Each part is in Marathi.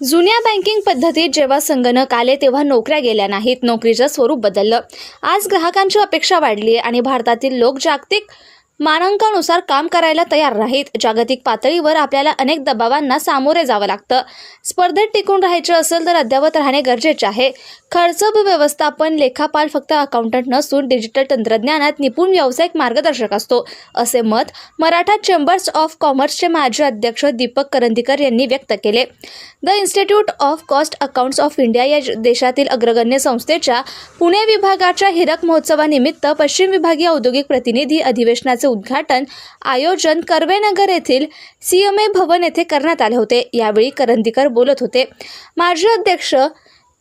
जुन्या बँकिंग पद्धतीत जेव्हा संगणक आले तेव्हा नोकऱ्या गेल्या नाहीत. नोकरीचं स्वरूप बदललं. आज ग्राहकांची अपेक्षा वाढली आहे आणि भारतातील लोक जागतिक मानांकानुसार काम करायला तयार नाहीत. जागतिक पातळीवर आपल्याला अनेक दबावांना सामोरे जावं लागतं. स्पर्धेत टिकून राहायचं असेल तर अद्ययावत राहणे गरजेचे आहे. खर्च व्यवस्थापन लेखापाल फक्त अकाउंटंट नसून डिजिटल तंत्रज्ञानात निपुण व्यावसायिक मार्गदर्शक असतो. असे मत मराठा चेंबर्स ऑफ कॉमर्सचे माजी अध्यक्ष दीपक करंदीकर यांनी व्यक्त केले. The institute of cost accounts of India या देशातील अग्रगण्य संस्थेच्या पुणे विभागाच्या हिरक महोत्सवानिमित्त पश्चिम विभागीय औद्योगिक प्रतिनिधी अधिवेशनाचे उद्घाटन आयोजन कर्वेनगर येथील सी एम ए भवन येथे करण्यात आले होते. यावेळी करंदीकर बोलत होते. माजी अध्यक्ष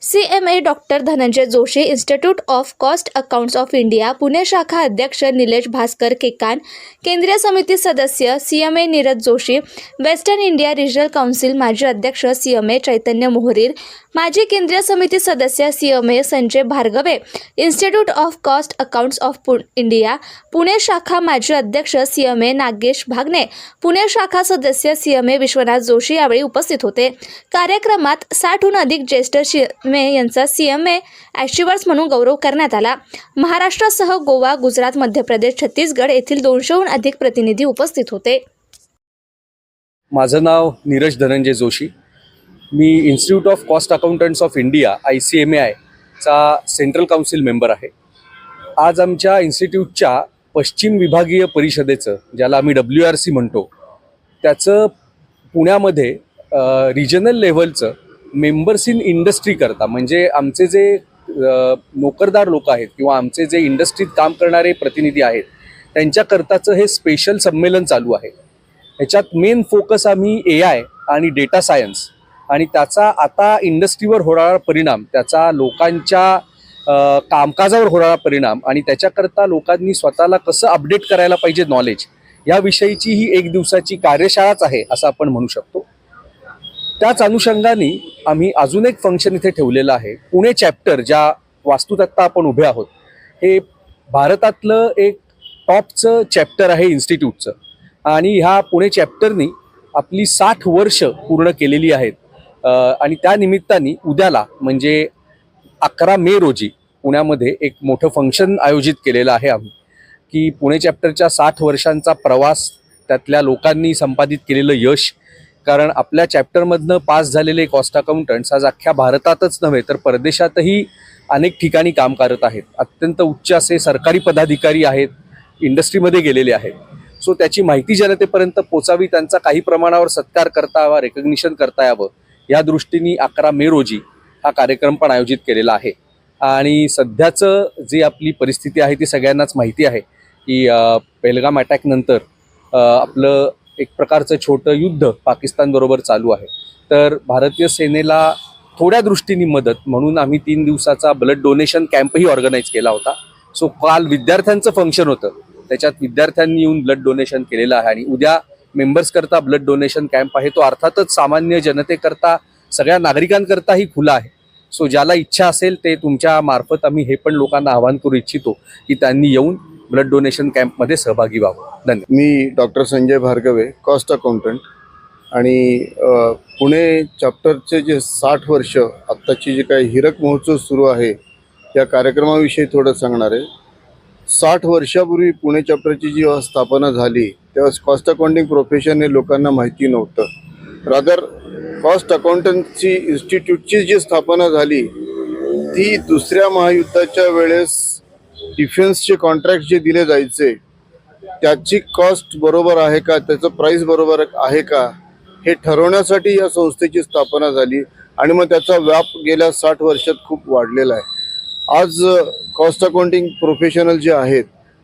C M A doctor Dhananjay Joshi institute of cost accounts of India Pune शाखा अध्यक्ष निलेश भास्कर केकान केंद्रीय समिती सदस्य C M A Neeraj Joshi western India regional council माजी अध्यक्ष सी एम ए चैतन्य मोहरीर माजी केंद्रीय समिती सदस्य C M A Sanjay Bhargave institute of cost accounts of Pu India Pune शाखा माजी अध्यक्ष सी एम ए नागेश भागने पुणे शाखा सदस्य C M A Vishwanath Joshi यावेळी उपस्थित होते. कार्यक्रमात साठहून अधिक ज्येष्ठ मे यांचा सी एम ए अचिव्हर्स म्हणून गौरव करण्यात आला. महाराष्ट्रासह गोवा गुजरात मध्य प्रदेश छत्तीसगड येथील दोनशेहून अधिक प्रतिनिधी उपस्थित होते. माझं नाव नीरज धनंजय जोशी. मी institute of cost accountants of India I C M A आयचा सेंट्रल काउन्सिल मेंबर आहे. आज आमच्या इन्स्टिट्यूटच्या पश्चिम विभागीय परिषदेचं ज्याला आम्ही डब्ल्यू आर सी म्हणतो त्याचं पुण्यामध्ये रिजनल लेव्हलचं मेंबर्स इन इंडस्ट्री करता. म्हणजे आमचे जे नोकरदार लोक आहेत किंवा आमचे जे इंडस्ट्रीत काम करणारे प्रतिनिधी आहेत त्यांच्याकरताचं हे स्पेशल संमेलन चालू आहे. ह्याच्यात मेन फोकस आम्ही ए आय आणि डेटा सायन्स आणि त्याचा आता इंडस्ट्रीवर होणारा परिणाम त्याचा लोकांच्या कामकाजावर होणारा परिणाम आणि त्याच्याकरता लोकांनी स्वतःला कसं अपडेट करायला पाहिजे नॉलेज याविषयीची ही एक दिवसाची कार्यशाळाच आहे असं आपण म्हणू शकतो. त्याच अनुषंगाने आम्ही अजून एक फंक्शन इथे ठेवलेलं आहे. पुणे चॅप्टर ज्या वास्तूत आत्ता आपण उभे आहोत हे भारतातलं एक टॉपचं चॅप्टर आहे इन्स्टिट्यूटचं आणि ह्या पुणे चॅप्टरनी आपली साठ वर्ष पूर्ण केलेली आहेत. आणि त्या निमित्ताने उद्याला म्हणजे अकरा मे रोजी पुण्यामध्ये एक मोठं फंक्शन आयोजित केलेलं आहे आम्ही. की पुणे चॅप्टरच्या साठ वर्षांचा प्रवास त्यातल्या लोकांनी संपादित केलेलं यश कारण आपल्या चॅप्टरमधनं पास झालेले कॉस्ट अकाउंटंट्स आज अख्ख्या भारतातच नव्हे तर परदेशातही अनेक ठिकाणी काम करत आहेत. अत्यंत उच्च असे सरकारी पदाधिकारी आहेत इंडस्ट्रीमध्ये गेलेले आहेत. सो त्याची माहिती जनतेपर्यंत पोचावी त्यांचा काही प्रमाणावर सत्कार करता यावा रेकग्निशन करता यावं या दृष्टीने अकरा मे रोजी हा कार्यक्रम पण आयोजित केलेला आहे. आणि सध्याचं जी आपली परिस्थिती आहे ती सगळ्यांनाच माहिती आहे की पेलगाम अटॅकनंतर आपलं एक प्रकारचं छोटं युद्ध पाकिस्तानबरोबर चालू आहे. तर भारतीय सेनेला थोड्या दृष्टीने मदत म्हणून आम्ही तीन दिवसाचा ब्लड डोनेशन कॅम्पही ऑर्गनाईज केला होता. सो काल विद्यार्थ्यांचं फंक्शन होतं. त्याच्यात विद्यार्थ्यांनी येऊन ब्लड डोनेशन केलेलं आहे आणि उद्या मेंबर्सकरता ब्लड डोनेशन कॅम्प आहे. तो अर्थातच सामान्य जनतेकरता सगळ्या नागरिकांकरताही खुला आहे. सो ज्याला इच्छा असेल ते तुमच्या मार्फत आम्ही हे पण लोकांना आवाहन करू इच्छितो की त्यांनी येऊन ब्लड डोनेशन कॅम्पमध्ये सहभागी व्हावं. धन्यवाद. मी doctor Sanjay Bhargave cost accountant. आणि पुणे चॅप्टरचे जे साठ वर्ष आत्ताची जे काही हिरक महोत्सव सुरू आहे या कार्यक्रमाविषयी थोडं सांगणार आहे. साठ वर्षापूर्वी पुणे चॅप्टरची जेव्हा स्थापना झाली तेव्हा कॉस्ट अकाउंटिंग प्रोफेशन हे लोकांना माहिती नव्हतं. रादर कॉस्ट अकाउंटन्सी इन्स्टिट्यूटची जी स्थापना झाली ती दुसऱ्या महायुद्धाच्या वेळेस डिफेन्सचे कॉन्ट्रॅक्ट जे दिले जायचे त्याची कॉस्ट बरोबर आहे का? त्याचं प्राईस बरोबर आहे का? हे ठरवण्यासाठी या संस्थेची स्थापना झाली आणि मग त्याचा व्याप गेल्या साठ वर्षात खूप वाढलेला आहे. आज कॉस्ट अकाउंटिंग प्रोफेशनल जे आहेत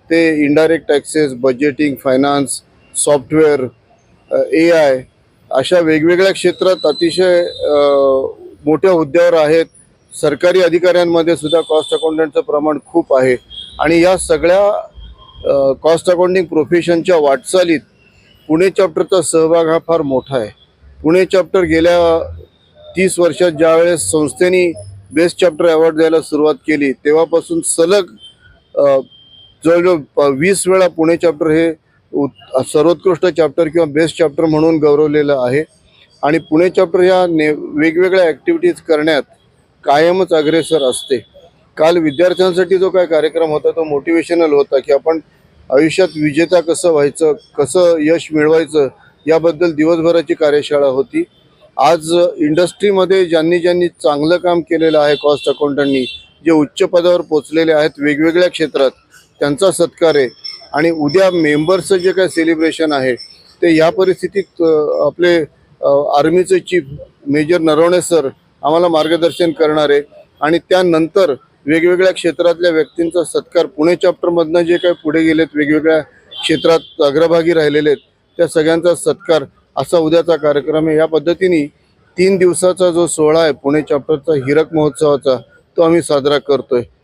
ते indirect taxes budgeting finance software A I अशा वेगवेगळ्या क्षेत्रात अतिशय मोठ्या हुद्द्यावर आहेत. सरकारी अधिकाऱ्यांमध्ये सुद्धा कॉस्ट अकाउंटंटचं प्रमाण खूप आहे. आणि या सगळ्या कॉस्ट अकाउंटिंग प्रोफेशनच्या वाटचालीत पुणे चॅप्टरचा सहभाग हा फार मोठा आहे. पुणे चॅप्टर गेल्या तीस वर्षात ज्यावेळेस संस्थेने बेस्ट चॅप्टर अवॉर्ड द्यायला सुरुवात केली तेव्हापासून सलग जवळजवळ वीस वेळा पुणे चॅप्टर हे सर्वोत्कृष्ट चॅप्टर किंवा बेस्ट चॅप्टर म्हणून गौरवलेलं आहे. आणि पुणे चॅप्टर ह्या ने वेगवेगळ्या ॲक्टिव्हिटीज करण्यात कायमच अग्रेसर असते. काल विद्यार्थ्यांसाठी जो काय कार्यक्रम होता तो मोटिवेशनल होता की आपण आयुष्यात विजेता कसं व्हायचं कसं यश मिळवायचं याबद्दल दिवसभराची कार्यशाळा होती. आज इंडस्ट्रीमध्ये ज्यांनी ज्यांनी चांगलं काम केलेलं आहे कॉस्ट अकाउंटंटनी जे उच्च पदावर पोचलेले आहेत वेगवेगळ्या क्षेत्रात त्यांचा सत्कार आहे. आणि उद्या मेंबर्सचं जे काय सेलिब्रेशन आहे ते या परिस्थितीत आपले आर्मीचे चीफ मेजर नरवणे सर आम्हाला मार्गदर्शन करणार आहे. आणि त्यानंतर वेगवेगळ्या क्षेत्रातल्या व्यक्तींचा सत्कार. पुणे चॅप्टरमधनं जे काही पुढे गेलेत वेगवेगळ्या क्षेत्रात अग्रभागी राहिलेले आहेत त्या सगळ्यांचा सत्कार असा उद्याचा कार्यक्रम आहे. या पद्धतीने तीन दिवसाचा जो सोहळा आहे पुणे चॅप्टरचा हिरक महोत्सवाचा तो आम्ही साजरा करतोय.